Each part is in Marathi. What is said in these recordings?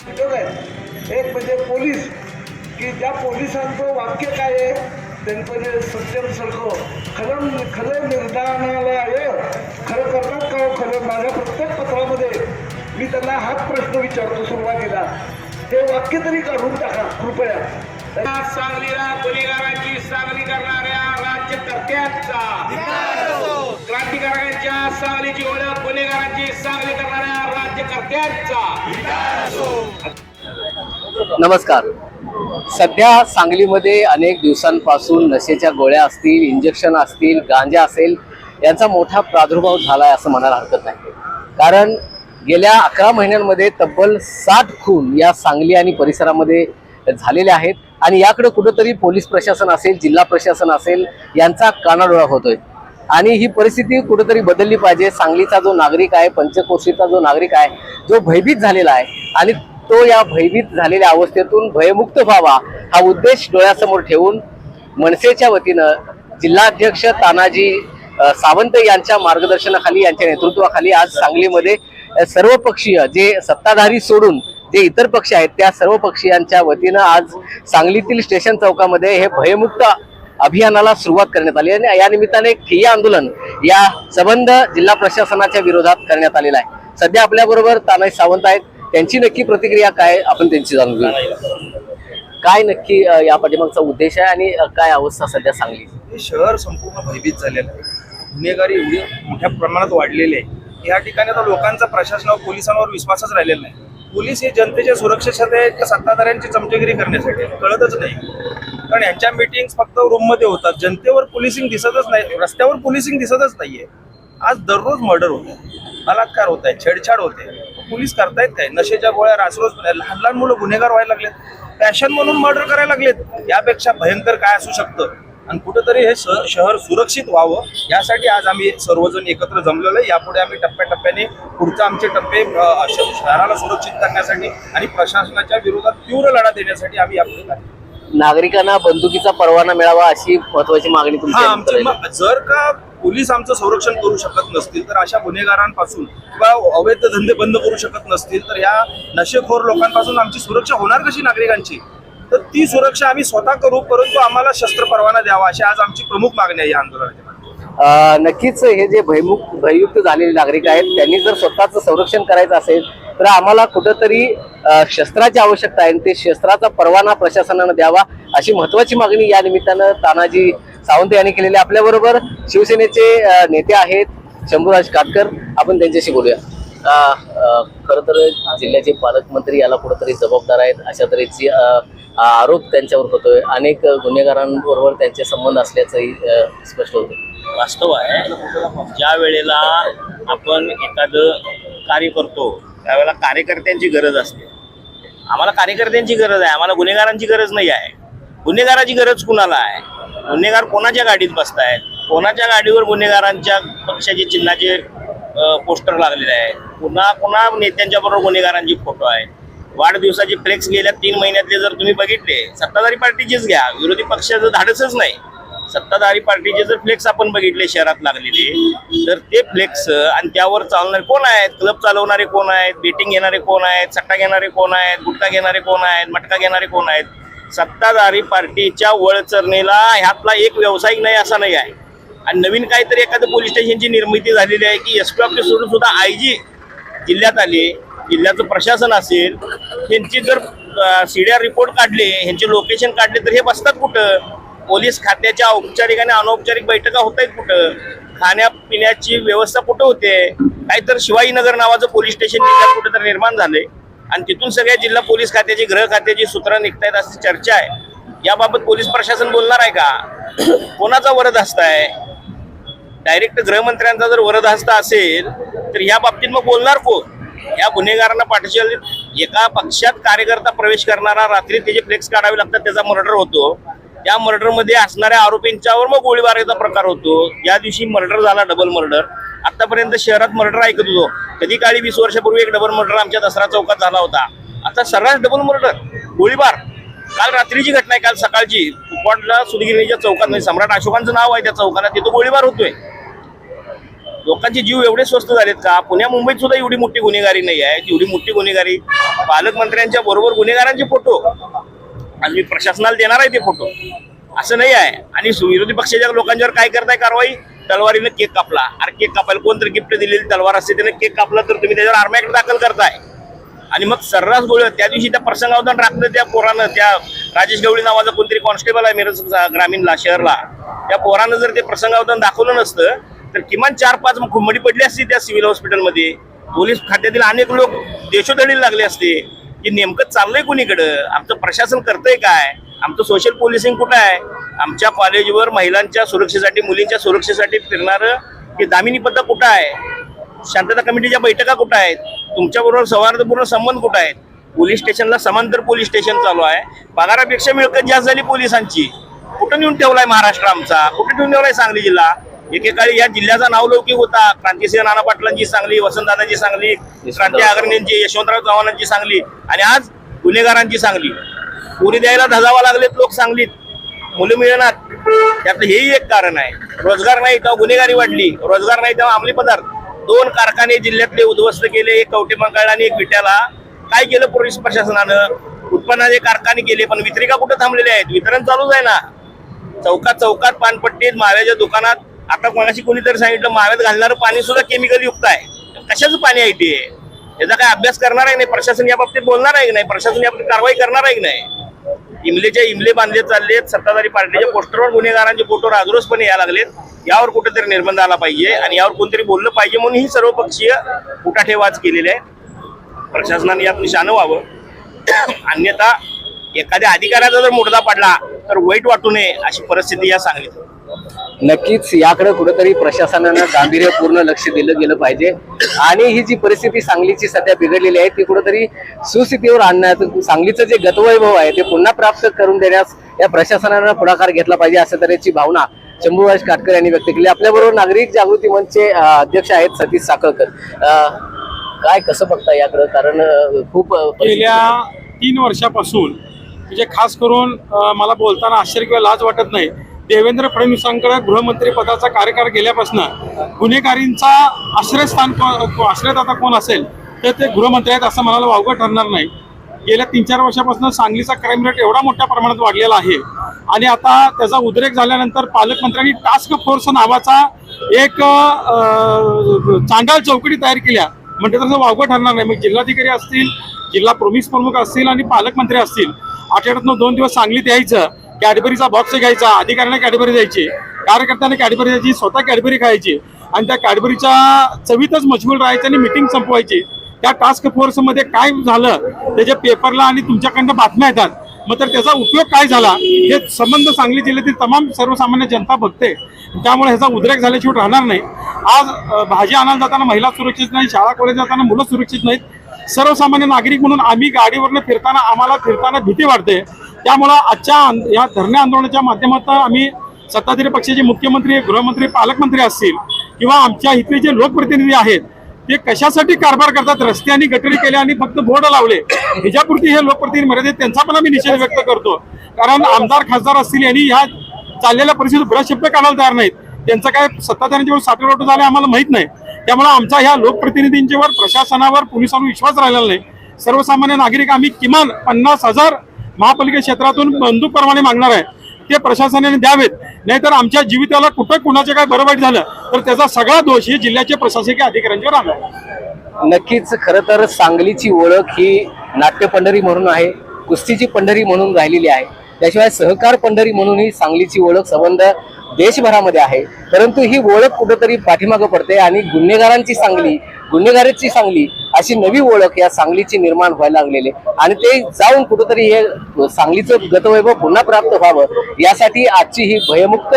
आहे. एक म्हणजे पोलीस की ज्या पोलिसांचं वाक्य काय आहे त्यांचं सत्यम सरको खरं खरं निर्धारणालय खरं करतात का हो खरं? माझ्या प्रत्येक पत्रामध्ये मी त्यांना हाच प्रश्न विचारतो सुरुवातीला. हे वाक्य तरी काढून टाका कृपया. सांगलीला गुन्हेगारांची सांगली करणाऱ्या राज्यकर्त्यांचा क्रांतिकारकांच्या सांगलीची ओळख गुन्हेगारांची सांगली करणाऱ्या राज्यकर्त्यांचा. नमस्कार. सध्या सांगलीमध्ये अनेक दिवसांपासून नशेच्या गोळ्या असतील इंजेक्शन असतील गांजा असेल यांचा मोठा प्रादुर्भाव झाला आहे असं म्हणायला हरकत नाही. कारण गेल्या अकरा महिन्यांमध्ये तब्बल साठ खून या सांगली आणि परिसरामध्ये झालेले आहेत. आणि याकडे कुठंतरी पोलीस प्रशासन असेल जिल्हा प्रशासन असेल यांचा कानाडोळा होतोय. आणि ही परिस्थिती कुठेतरी बदलली पाहिजे. सांगलीचा जो नागरिक आहे पंचकोशीचा जो नागरिक आहे जो भयभीत झालेला आहे आणि तो या भयभीत झालेल्या अवस्थेतून भयमुक्त व्हावा हा उद्देश डोळ्यासमोर ठेवून मनसेच्या वतीनं जिल्हाध्यक्ष तानाजी सावंत यांच्या मार्गदर्शनाखाली यांच्या नेतृत्वाखाली आज सांगलीमध्ये सर्वपक्षीय जे सत्ताधारी सोडून जे इतर पक्ष आहेत त्या सर्व पक्षीयांच्या वतीनं आज सांगलीतील स्टेशन चौकामध्ये हे भयमुक्त अभियानाला सुरुवात करण्यात आली आणि या निमित्ताने ठिय्या आंदोलन या संबंध जिल्हा प्रशासनाच्या विरोधात करण्यात आलेला आहे. सध्या आपल्या बरोबर सावंत आहेत. त्यांची नक्की प्रतिक्रिया काय आपण त्यांची जाणून घेऊ काय नक्की या पाठीमागचा उद्देश आहे आणि काय अवस्था सध्या सांगली? हे शहर संपूर्ण भयभीत झालेलं आहे. गुन्हेगारी एवढी मोठ्या प्रमाणात वाढलेली आहे. या ठिकाणी आता लोकांचा प्रशासनावर पोलिसांवर विश्वासच राहिलेला नाही. पोलीस हे जनतेच्या सुरक्षेसाठी सत्ताधाऱ्यांची चमचेगिरी करण्यासाठी? कळतच नाही. कारण यांच्या मीटिंग फक्त रूममध्ये होतात. जनतेवर पोलिसिंग दिसतच नाही रस्त्यावर पोलिसिंग दिसतच नाहीये. आज दररोज मर्डर होत आहे. बलात्कार होत आहे छेडछाड होते पोलीस करतायत काय? नशेच्या गोळ्या रासरोज लहान लहान मुलं गुन्हेगार व्हायला लागलेत. पॅशन म्हणून मर्डर करायला लागलेत. यापेक्षा भयंकर काय असू शकतं? आणि कुठंतरी हे शहर सुरक्षित व्हावं यासाठी आज आम्ही सर्वजण एकत्र जमलेलो आहे. यापुढे आम्ही टप्प्याटप्प्याने पुढचे आमचे टप्पे शहराला सुरक्षित करण्यासाठी आणि प्रशासनाच्या विरोधात तीव्र लढा देण्यासाठी आम्ही यापुढे नागरिकांना बंदुकीचा परवाना मिळावा अशी महत्वाची मागणी हा तुमची जर का पोलीस आमचं संरक्षण करू शकत नसतील तर अशा गुन्हेगारांपासून किंवा अवैध धंदे बंद करू शकत नसतील तर या नशेखोर लोकांपासून आमची सुरक्षा होणार कशी नागरिकांची तर ती सुरक्षा आम्ही स्वतः करू परंतु आम्हाला शस्त्र परवाना द्यावा अशी आज आमची प्रमुख मागणी आहे या आंदोलनाच्या. अ, नक्कीच हे जे भयमुख भययुक्त झालेले नागरिक आहेत त्यांनी जर स्वतःचं संरक्षण करायचं असेल तर आम्हाला कुठंतरी शस्त्राची आवश्यकता आहे आणि ते शस्त्राचा परवाना प्रशासनानं द्यावा अशी महत्वाची मागणी या निमित्तानं तानाजी सावंत यांनी केलेली आहे. आपल्याबरोबर शिवसेनेचे नेते आहेत शंभूराज काटकर. आपण त्यांच्याशी बोलूया. खरं तर जिल्ह्याचे पालकमंत्री याला कुठंतरी जबाबदार आहेत अशा तऱ्हेची आरोप त्यांच्यावर होतोय. अनेक गुन्हेगारांबरोबर त्यांचे संबंध असल्याचंही स्पष्ट होतं वास्तव आहे ज्या वेळेला आपण एखादं कार्य करतो त्यावेळेला कार्यकर्त्यांची गरज असते. आम्हाला कार्यकर्त्यांची गरज आहे आम्हाला गुन्हेगारांची गरज नाही आहे. गुन्हेगाराची गरज कुणाला आहे? गुन्हेगार कोणाच्या गाडीत बसतायत? कोणाच्या गाडीवर गुन्हेगारांच्या पक्षाचे चिन्हाचे पोस्टर लागलेले आहे पुन्हा पुन्हा नेत्यांच्या बरोबर गुन्हेगारांची फोटो आहे वाढदिवसाचे फ्लेक्स गेल्या तीन महिन्यातले जर तुम्ही बघितले सत्ताधारी पार्टीचेच घ्या. विरोधी पक्षाचं धाडसच नाही. सत्ताधारी पार्टीचे जर फ्लेक्स आपण बघितले शहरात लागलेले तर ते फ्लेक्स आणि त्यावर चालणारे कोण आहेत? क्लब चालवणारे कोण आहेत? बेटिंग घेणारे कोण आहेत? सट्टा घेणारे कोण आहेत? गुटखा घेणारे कोण आहेत? मटका घेणारे कोण आहेत? सत्ताधारी पार्टीच्या वळचरणीला ह्यातला एक व्यावसायिक नाही असा नाही आहे. आणि नवीन काहीतरी एखादं पोलीस स्टेशनची निर्मिती झालेली आहे की एस पी ऑफिस सोडून सुद्धा आय जी जिल्ह्यात आले जिल्ह्याचं प्रशासन असेल यांची जर सीडीआर रिपोर्ट काढले ह्यांचे लोकेशन काढले तर हे बसतात कुठं? पोलीस खात्याच्या औपचारिक आणि अनौपचारिक बैठका होत आहेत कुठं? खाण्यापिण्याची व्यवस्था कुठं होते? काहीतर शिवाजीनगर नावाचं पोलीस स्टेशन जिल्ह्यात कुठं तर निर्माण झालंय. आणि तिथून सगळ्या जिल्हा पोलीस खात्याची गृह खात्याची सूत्र निघतायत अशी चर्चा आहे. याबाबत पोलीस प्रशासन बोलणार आहे का? कोणाचा वरद असताय आहे? डायरेक्ट गृहमंत्र्यांचा जर वरद हस्त असेल तर या बाबतीत मग बोलणार कोण? या गुन्हेगारांना पाठीशी एका पक्षात कार्यकर्ता प्रवेश करणारा रात्री त्याचे फ्लेक्स काढावे लागतात त्याचा मर्डर होतो. या मर्डरमध्ये असणाऱ्या आरोपींच्यावर मग गोळीबाराचा प्रकार होतो. या दिवशी मर्डर झाला डबल मर्डर आतापर्यंत शहरात मर्डर ऐकत होतो. कधी काळी वीस वर्षापूर्वी एक डबल मर्डर आमच्या दसरा चौकात झाला होता. आता सर्रास डबल मर्डर गोळीबार. काल रात्रीची घटना आहे काल सकाळची. कुपवाडला सुदगिरीच्या चौकात म्हणजे सम्राट अशोकांचं नाव आहे त्या चौकाला तिथं गोळीबार होतोय. लोकांचे जीव एवढे स्वस्त झालेत का? पुण्या मुंबईत सुद्धा एवढी मोठी गुन्हेगारी नाही आहे. एवढी मोठी गुन्हेगारी. पालकमंत्र्यांच्या बरोबर गुन्हेगारांचे फोटो आणि मी प्रशासनाला देणार आहे ते फोटो. असं नाही आहे. आणि विरोधी पक्षाच्या लोकांच्यावर काय करताय कारवाई? तलवारीनं केक कापला. अरे केक कापायला कोणतरी गिफ्ट दिलेली तलवार असते त्याने केक कापला तर तुम्ही त्याच्यावर आर्म्याकडे दाखल करताय. आणि मग सर्रास गोळ त्या दिवशी त्या प्रसंगावधान राखलं त्या पोरानं त्या राजेश गवळी नावाचा कोणतरी कॉन्स्टेबल आहे मिरज ग्रामीणला शहरला. त्या पोरानं जर ते प्रसंगावधान दाखवलं नसतं तर किमान चार पाच खुंबडी पडली असती त्या सिव्हिल हॉस्पिटलमध्ये पोलीस खात्यातील अनेक लोक देशोधडीला लागले असते. की नेमकं चाललंय कोणीकडं? आमचं प्रशासन करतंय काय? आमचं सोशल पोलिसिंग कुठं आहे? आमच्या कॉलेजवर महिलांच्या सुरक्षेसाठी मुलींच्या सुरक्षेसाठी फिरणारं हे दामिनी पद्धत कुठं आहे? शांतता कमिटीच्या बैठका कुठं आहेत? तुमच्याबरोबर सौहार्दपूर्ण संबंध कुठं आहेत? पोलीस स्टेशनला समांतर पोलीस स्टेशन चालू आहे. पगारापेक्षा मिळकत जास्त झाली पोलिसांची. कुठं नेऊन ठेवलाय महाराष्ट्र आमचा? कुठं ठेवून ठेवलाय सांगली जिल्हा? एकेकाळी या जिल्ह्याचा नावलौकिक होता. क्रांतिसिंह नाना पाटलांची सांगली वसंतदादांची सांगली क्रांती आगरणींची यशवंतराव चव्हाणांची सांगली आणि आज गुन्हेगारांची सांगली. पुरी द्यायला धजावा लागलेत लोक सांगलीत. मुलं मिळणार. त्यातलं हेही एक कारण आहे. रोजगार नाही तेव्हा गुन्हेगारी वाढली. रोजगार नाही तेव्हा अंमली पदार्थ. दोन कारखाने जिल्ह्यातले उद्ध्वस्त केले एक कवटे मंगळ आणि एक विट्याला. काय केलं पोलीस प्रशासनानं? उत्पन्नाचे कारखाने केले पण वितरिका कुठे थांबलेले आहेत? वितरण चालूच आहे ना. चौकात चौकात पानपट्टीत माव्याच्या दुकानात आता कोणाशी कोणीतरी सांगितलं माव्यात घालणारं पाणी सुद्धा केमिकल युक्त आहे. कशाचं पाणी आहे ते? याचा काय अभ्यास करणार आहे नाही? प्रशासन या बाबतीत बोलणार आहे की नाही? प्रशासन याबाबतीत कारवाई करणार आहे की नाही? इमलेच्या इमले बांधले चाललेत सत्ताधारी पार्टीच्या पोस्टरवर गुन्हेगारांचे फोटो राजरोसपणे यायला लागलेत. यावर कुठेतरी निर्बंध आला पाहिजे आणि यावर कोणतरी बोललं पाहिजे म्हणून ही सर्वपक्षीय उठाठेवाज केलेले आहे. प्रशासनाने यात निशाणं व्हावं. अन्यथा एखाद्या अधिकाऱ्याचा जर मुडदा पडला तर वाईट वाटू नये अशी परिस्थिती या सांगलीत. नक्कीच याकडे कुठेतरी प्रशासनानं गांभीर्यपूर्ण लक्ष दिलं गेलं पाहिजे. आणि ही जी परिस्थिती सांगलीची सध्या बिघडलेली आहे ती कुठेतरी सुस्थितीवर आणण्यात सांगलीचं जे गतवैभव आहे ते पुन्हा प्राप्त करून देण्यास या प्रशासनानं पुढाकार घेतला पाहिजे अशा तऱ्हेची भावना शंभूराज काटकर यांनी व्यक्त केली. आपल्याबरोबर नागरिक जागृती मंचचे अध्यक्ष आहेत सतीश साखळकर. काय कसं बघता याकडं? कारण खूप गेल्या तीन वर्षापासून म्हणजे खास करून मला बोलताना आश्चर्य किंवा लाज वाटत नाही देवेंद्र फडणवीसांकडे गृहमंत्री पदाचा कार्यकाळ गेल्यापासून गुन्हेगारींचा आश्रयस्थान को- आश्रयदाता कोण असेल तर ते गृहमंत्री आहेत असं म्हणायला वावगं ठरणार नाही. गेल्या तीन चार वर्षापासून सांगलीचा क्राईम रेट एवढा मोठ्या प्रमाणात वाढलेला आहे. आणि आता त्याचा उद्रेक झाल्यानंतर पालकमंत्र्यांनी टास्क फोर्स नावाचा एक चांडाल चांडाळ चौकडी तयार केल्या. म्हणजे तसं वावगं ठरणार नाही. मग जिल्हाधिकारी असतील जिल्हा पोलीस प्रमुख असतील आणि पालकमंत्री असतील. आठवड्यातनं दोन दिवस सांगलीत यायचं. कॅडबरीचा बॉक्स घ्यायचा अधिकाऱ्यांना कॅडबरी द्यायची कार्यकर्त्यांना कॅडबरी द्यायची स्वतः कॅडबरी खायची आणि त्या कॅडबरीच्या चवीतच मजबूर राहायची आणि मिटिंग संपवायची. त्या टास्क फोर्समध्ये काय झालं त्याच्या पेपरला आणि तुमच्याकडनं बातम्या येतात मग तर त्याचा उपयोग काय झाला हे संबंध सांगली जिल्ह्यातील तमाम सर्वसामान्य जनता बघते. त्यामुळे ह्याचा उद्रेक झाल्याशिवाय राहणार नाही. आज भाजी आणायला जाताना महिला सुरक्षित नाही शाळा कॉलेज जाताना मुलं सुरक्षित नाहीत. सर्वसामान्य नागरिक म्हणून आम्ही गाडीवरनं फिरताना आम्हाला फिरताना भीती वाटते. त्यामुळं आजच्या या धरणे आंदोलनाच्या माध्यमातून आम्ही सत्ताधारी पक्षाचे मुख्यमंत्री गृहमंत्री पालकमंत्री असतील किंवा आमच्या इथले जे लोकप्रतिनिधी आहेत ते कशासाठी कारभार करतात? रस्ते आणि गटरी केले आणि फक्त बोर्ड लावले. ह्याच्यापुरती हे लोकप्रतिनिधी मर्यादित त्यांचा पण आम्ही निषेध व्यक्त करतो. कारण आमदार खासदार असतील यांनी ह्या चाललेल्या परिस्थितीत ब्रश शब्द काढायला तयार नाहीत. त्यांचं काय सत्ताधाऱ्यांच्यावर साठवलोट झालं आम्हाला माहीत नाही. त्यामुळे आमचा ह्या लोकप्रतिनिधींच्यावर प्रशासनावर पोलिसांवर विश्वास राहिलेला नाही. सर्वसामान्य नागरिक आम्ही किमान पन्नास हजार महापालिका क्षेत्रातून बंदूकप्रमाणे मागणार आहे. ते प्रशासनाने द्यावेत. नाहीतर आमच्या जीविताला कुठं कुणाचं काय बरं झालं तर त्याचा सगळा दोष हे जिल्ह्याचे प्रशासकीय अधिकाऱ्यांच्यावर आणला नक्कीच खरं तर सांगलीची ओळख ही नाट्य पंढरी म्हणून आहे कुस्तीची पंढरी म्हणून राहिलेली आहे. त्याशिवाय सहकार पंढरी म्हणूनही सांगलीची ओळख संबंध देशभरामध्ये आहे. परंतु ही ओळख कुठंतरी पाठीमागं पडते आणि गुन्हेगारांची सांगली गुन्हेगारांची सांगली अशी नवी ओळख या सांगलीची निर्माण व्हायला लागलेली आहे. आणि ते जाऊन कुठंतरी हे सांगलीचं गतवैभव पुन्हा प्राप्त व्हावं यासाठी आजची ही भयमुक्त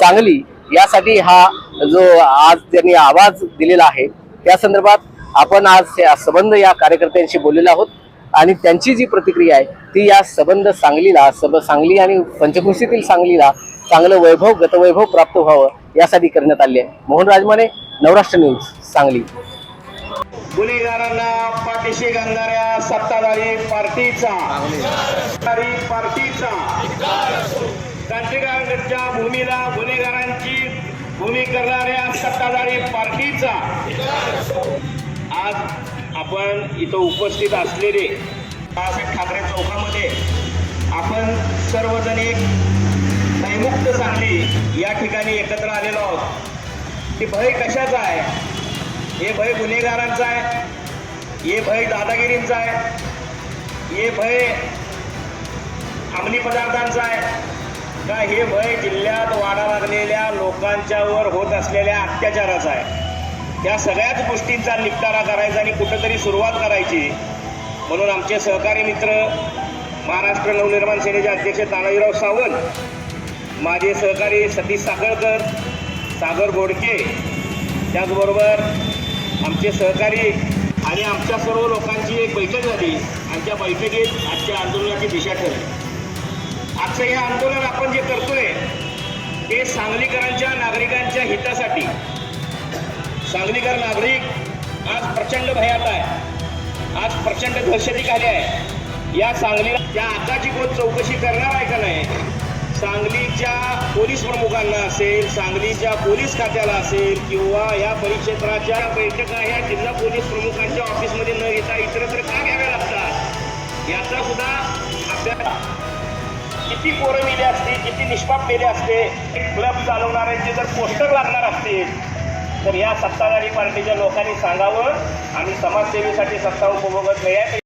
सांगली यासाठी हा जो आज त्यांनी आवाज दिलेला आहे त्या संदर्भात आपण आज या संबंध या कार्यकर्त्यांशी बोललेलो आहोत. आणि त्यांची जी प्रतिक्रिया आहे ती या संबंध सांगलीला सब सांगली आणि पंचकृषीतील सांगलीला चांगलं वैभव गतवैभव प्राप्त व्हावं यासाठी करण्यात आले आहे. मोहन राजमाने नवराष्ट्र न्यूज सांगली. गुन्हेगारांना पाठीशी घालणाऱ्या सत्ताधारी पार्टीचा पार्टीचा क्रांतिकारकांच्या भूमीला गुन्हेगारांची भूमी करणाऱ्या सत्ताधारी पार्टीचा. आज आपण इथं उपस्थित असलेले बाळासाहेब ठाकरे चौकामध्ये आपण सर्वजण एक नैमुक्त सांगली या ठिकाणी एकत्र आलेलो आहोत. हे भय कशाचा आहे? हे भय गुन्हेगारांचं आहे. हे भय दादागिरींचं आहे. हे भय अंमली पदार्थांचं आहे. का हे भय जिल्ह्यात वाढा लागलेल्या लोकांच्यावर होत असलेल्या अत्याचाराचा आहे. या सगळ्याच गोष्टींचा निपटारा करायचा आणि कुठंतरी सुरुवात करायची. म्हणून आमचे सहकारी मित्र महाराष्ट्र नवनिर्माण सेनेचे अध्यक्ष तानाजीराव सावंत माझे सहकारी सतीश साखळकर सागर गोडके त्याचबरोबर आमचे सहकारी आणि आमच्या सर्व लोकांची एक बैठक झाली आणि त्या बैठकीत आजच्या आंदोलनाची दिशा ठरली. आजचं हे आंदोलन आपण जे करतोय ते सांगलीकरांच्या नागरिकांच्या हितासाठी. सांगलीकर नागरिक आज प्रचंड भयात आहे. आज प्रचंड दहशतीखाली आहे. या सांगलीला त्या आताची कोण चौकशी करणार आहे का नाही? सांगलीच्या पोलीस प्रमुखांना असेल सांगलीच्या पोलीस खात्याला असेल किंवा या परिक्षेत्राच्या बैठका ह्या जिल्हा पोलीस प्रमुखांच्या ऑफिसमध्ये न येता इतरत्र का घ्याव्या लागतात? याचा सुद्धा आपल्याला किती पोरं मेले असते किती निष्पाप मेले असते क्लब चालवणाऱ्यांचे जर पोस्टर लागणार असतील तर या सत्ताधारी पार्टीच्या लोकांनी सांगावं आम्ही समाजसेवेसाठी सत्ता उपभोगत नाही. आहे